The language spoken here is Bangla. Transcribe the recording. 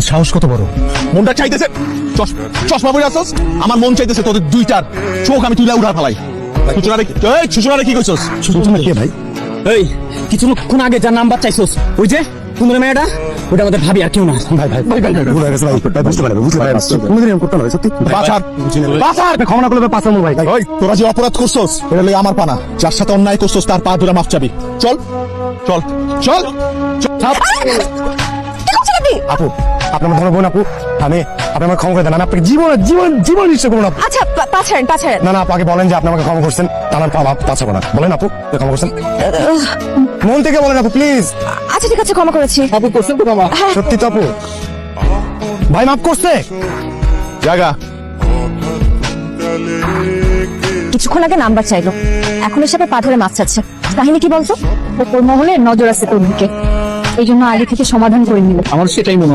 সাহস কত বড়? মনটা চাইতেছে চশ- চশমা পরে আসছস আমার মন চাইতেছে তোদের দুইটার চোখ আমি তুলে উড়া ফেলাই সুচনারে এই সুচনারে কি কইছস সুচনা কে ভাই? এই কিছুক্ষণ আগে যার নাম্বার চাইছোস ওই যে কুমড়ে মেয়েটা ওটা আমাদের ভাবি আর কেউ না। ভাই ভাই ভাই ভাই ভুলে গেছে ভাই ভাই বুঝতে পারবে বুঝতে পারবে কোনদিন এরকম করতে হবে সত্যি? বাছার বাছার ক্ষমা না করলে পাঁচার ভাই ওই তোরা যে অপরাধ করছস এটা লই আমার পানা। যার সাথে অন্যায় করছস তার পা ধরে মাফ চাবি। চল চল চল চল। আপু আপনার ধর্ম বোন আপু। আমি আপনি আমাকে ক্ষমা করে দেন। আমি আপনাকে জীবন জীবন জীবন নিশ্চয় করব না আপু। আচ্ছা পা- পা ছাড়েন পা ছাড়েন। না না আপু আগে বলেন যে আপনি আমাকে ক্ষমা করছেন। তাহলে আমি না। বলেন আপু ক্ষমা করছেন? মন থেকে বলেন আপু প্লিজ। আচ্ছা ঠিক আছে ক্ষমা করেছি। আপু করছেন তো মামা সত্যি তো আপু। ভাই মাফ করছে। জায়গা কিছুক্ষণ আগে নাম্বার চাইলো। এখন এসে পা ধরে মাছ চাচ্ছে। কাহিনী কি বলতো? ওপর মহলে নজর আছে তোর দিকে। এই জন্য আগে থেকে সমাধান করে নিল। আমার সেটাই মনে হয়।